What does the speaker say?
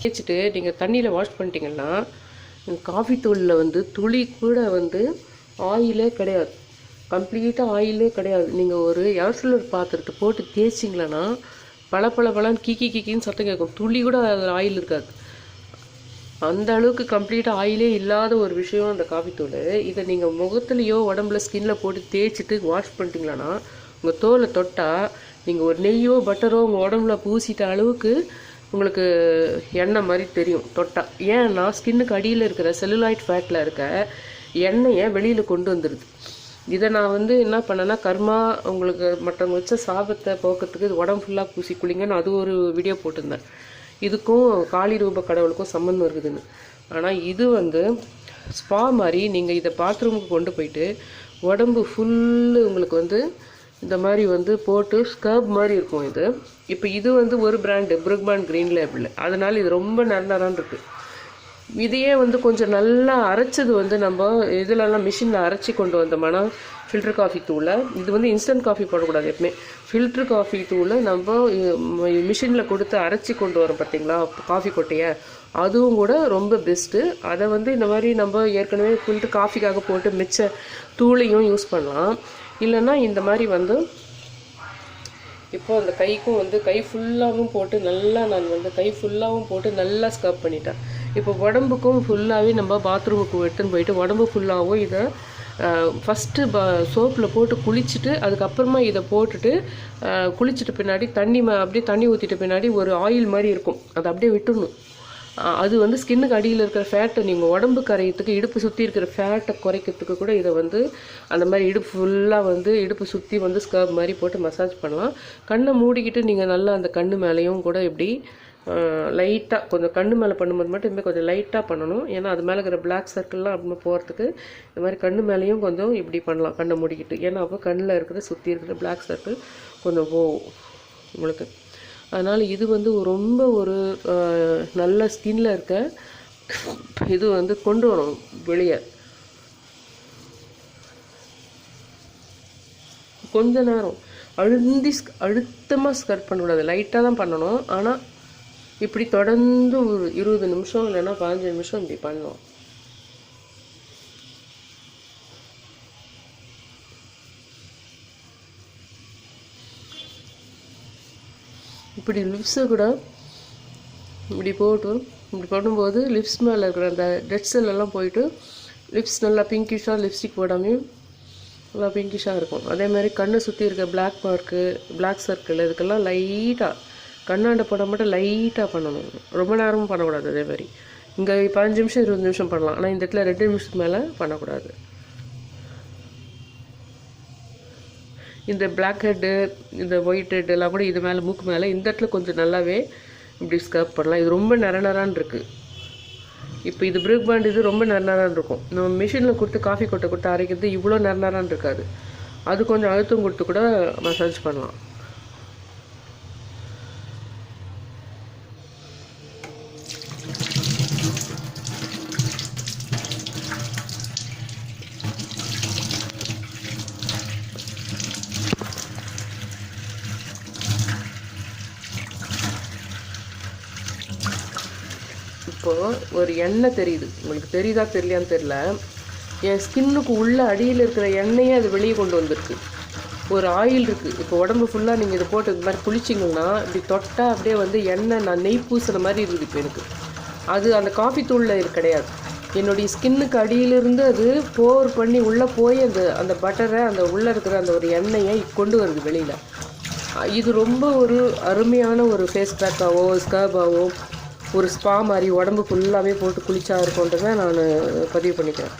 தேய்ச்சிட்டு நீங்கள் தண்ணியில் வாஷ் பண்ணிட்டீங்கன்னா காஃபி தூளில் வந்து துளி கூட வந்து ஆயிலே கிடையாது. கம்ப்ளீட்டாக ஆயிலே கிடையாது. நீங்கள் ஒரு ஏர்சிலர் பாத்திரத்தை போட்டு தேய்ச்சிங்களன்னா பல பல பலன்னு கீக்கி கீக்கின்னு சத்தம் கேட்கும். துளி கூட அதில் ஆயில் இருக்காது. அந்த அளவுக்கு கம்ப்ளீட்டாக ஆயிலே இல்லாத ஒரு விஷயம் அந்த காஃபித்தூள் இதை நீங்கள் முகத்துலேயோ உடம்புல ஸ்கின்ல போட்டு தேய்ச்சிட்டு வாஷ் பண்ணிட்டீங்களான்னா உங்கள் தோலை தொட்டால் நீங்கள் ஒரு நெய்யோ பட்டரோ உங்கள் உடம்புல பூசிட்ட அளவுக்கு உங்களுக்கு எண்ணெய் மாதிரி தெரியும் தொட்டா. ஏன்னா ஸ்கின்னுக்கு அடியில் இருக்கிற செல்லுலாய்ட் ஃபேட்டில் இருக்க எண்ணெயை வெளியில் கொண்டு வந்துடுது இதை நான் வந்து என்ன பண்ணேன்னா கர்மா உங்களுக்கு மற்றவங்க வச்ச சாபத்தை போக்கிறதுக்கு இது உடம்பு ஃபுல்லாக பூசி குளிங்கன்னு அது ஒரு வீடியோ போட்டிருந்தேன். இதுக்கும் காளி ரூப கடவுளுக்கும் சம்மந்தம் இருக்குதுன்னு. ஆனால் இது வந்து ஸ்பா மாதிரி நீங்கள் இதை பாத்ரூமுக்கு கொண்டு போயிட்டு உடம்பு ஃபுல்லு உங்களுக்கு வந்து இந்த மாதிரி வந்து போட்டு ஸ்கர்ப் மாதிரி இருக்கும் இது. இப்போ இது வந்து ஒரு பிராண்டு பிருக்பான் க்ரீன் லேபிள் அதனால் இது ரொம்ப நல்லதான் இருக்குது இதையே வந்து கொஞ்சம் நல்லா அரைச்சது வந்து நம்ம இதுலலாம் மிஷினில் அரைச்சி கொண்டு வந்தோம்னா ஃபில்டர் காஃபி தூளை இது வந்து இன்ஸ்டன்ட் காஃபி போடக்கூடாது எப்பவுமே. ஃபில்டர் காஃபி தூளை நம்ம மிஷினில் கொடுத்து அரைச்சி கொண்டு வரோம் பார்த்தீங்களா காஃபி கொட்டையை. அதுவும் கூட ரொம்ப பெஸ்ட்டு அதை வந்து இந்த மாதிரி நம்ம ஏற்கனவே ஃபில்டர் காஃபிக்காக போட்டு மிச்ச தூளையும் யூஸ் பண்ணலாம். இல்லைன்னா இந்த மாதிரி வந்து இப்போ அந்த கைக்கும் வந்து கை ஃபுல்லாகவும் போட்டு நல்லா நான் வந்து கை ஃபுல்லாகவும் போட்டு நல்லா ஸ்கர்ப் பண்ணிட்டேன். இப்போ உடம்புக்கும் ஃபுல்லாகவே நம்ம பாத்ரூமுக்கு எடுத்துன்னு போயிட்டு உடம்பு ஃபுல்லாகவும் இதை ஃபஸ்ட்டு ப சோப்பில் போட்டு குளிச்சுட்டு அதுக்கப்புறமா இதை போட்டுட்டு குளிச்சுட்டு பின்னாடி தண்ணி ம அப்படியே தண்ணி ஊற்றிட்டு பின்னாடி ஒரு ஆயில் மாதிரி இருக்கும். அதை அப்படியே விட்டுடணும் அது வந்து ஸ்கின்னுக்கு அடியில் இருக்கிற ஃபேட்டை நீங்கள் உடம்பு கரையத்துக்கு இடுப்பு சுற்றி இருக்கிற ஃபேட்டை குறைக்கிறதுக்கு கூட இதை வந்து அந்த மாதிரி இடுப்பு ஃபுல்லாக வந்து இடுப்பு சுற்றி வந்து ஸ்கர்ப் மாதிரி போட்டு மசாஜ் பண்ணலாம். கண்ணை மூடிக்கிட்டு நீங்கள் நல்லா அந்த கண் மேலேயும் கூட இப்படி லைட்டாக கொஞ்சம் கண்ணு மேலே பண்ணும்போது மட்டும் இனிமேல் கொஞ்சம் லைட்டாக பண்ணணும். ஏன்னா அது மேலே இருக்கிற பிளாக் சர்க்கிள்லாம் அப்படி போகிறதுக்கு இந்த மாதிரி கண்ணு மேலேயும் கொஞ்சம் இப்படி பண்ணலாம் கண்ணை மூடிக்கிட்டு. ஏன்னா அப்போ கண்ணில் இருக்கிற சுற்றி இருக்கிற பிளாக் சர்க்கிள் கொஞ்சம் போகும் உங்களுக்கு அதனால் இது வந்து ரொம்ப ஒரு நல்ல ஸ்கின்ல இருக்க இது வந்து கொண்டு வரும் வெளியே. கொஞ்ச நேரம். அழுந்தி ஸ்க்- அழுத்தமாக ஸ்கர்ட் பண்ணக்கூடாது. லைட்டாக தான் பண்ணணும். ஆனால் இப்படி தொடர்ந்து ஒரு இருபது நிமிஷம் இல்லைன்னா பதினஞ்சு நிமிஷம் இப்படி பண்ணணும். இப்படி லிப்ஸை கூட இப்படி போட்டு இப்படி பண்ணும்போது லிப்ஸ் மேலே இருக்கிற அந்த டெட் செல்லெல்லாம் போயிட்டு லிப்ஸ் நல்லா பிங்கிஷாக லிப்ஸ்டிக் போடாமையும் நல்லா பிங்கிஷாக இருக்கும். அதே மாதிரி கண்ணை சுற்றி இருக்க பிளாக் மார்க்கு பிளாக் சர்க்கிள் இதுக்கெல்லாம் லைட்டாக கண்ணாண்ட போட மட்டும் லைட்டாக பண்ணணும். ரொம்ப நேரமும் பண்ணக்கூடாது அதே மாதிரி. இங்கே பதினஞ்சு நிமிஷம் இருபது நிமிஷம் பண்ணலாம். ஆனால் இந்த இடத்துல ரெண்டு நிமிஷத்துக்கு மேலே பண்ணக்கூடாது. இந்த பிளாக் ஹெட்டு இந்த ஒயிட் ஹெட் எல்லாம் கூட இது மேலே மூக்கு மேலே இந்த இடத்துல கொஞ்சம் நல்லாவே இப்படி ஸ்கர்ப் பண்ணலாம். இது ரொம்ப நர இருக்குது இப்போ இது பிரேக் பேண்ட் இது ரொம்ப நர இருக்கும். நம்ம மிஷினில் கொடுத்து காஃபி கொட்டை கொடுத்து அரைக்கிறது இவ்வளோ நர இருக்காது. அது கொஞ்சம் அழுத்தம் கொடுத்து கூட மசாஜ் பண்ணலாம். இப்போது ஒரு எண்ணெய் தெரியுது. உங்களுக்கு தெரியுதா தெரியலையான்னு தெரில என் ஸ்கின்னுக்கு உள்ள அடியில் இருக்கிற எண்ணெயே அது வெளியே கொண்டு வந்திருக்கு. ஒரு ஆயில் இருக்குது இப்போ உடம்பு ஃபுல்லாக நீங்கள் இதை போட்டு இது மாதிரி குளிச்சிங்கன்னா இப்படி தொட்டால் அப்படியே வந்து எண்ணெய் நான் நெய் பூசுகிற மாதிரி இருக்குது இப்போ எனக்கு. அது அந்த காஃபி தூளில் இது கிடையாது. என்னுடைய ஸ்கின்னுக்கு அடியிலிருந்து அது போர் பண்ணி உள்ளே போய் அந்த அந்த பட்டரை அந்த உள்ளே இருக்கிற அந்த ஒரு எண்ணெயை கொண்டு வருது வெளியில். இது ரொம்ப ஒரு அருமையான ஒரு ஃபேஸ் பேக்காவோ ஸ்கர்பாவோ ஒரு ஸ்பா மாதிரி உடம்பு ஃபுல்லாகவே போட்டு குளிச்சா இருக்குன்றதை நான் பதிவு பண்ணிக்கிறேன்.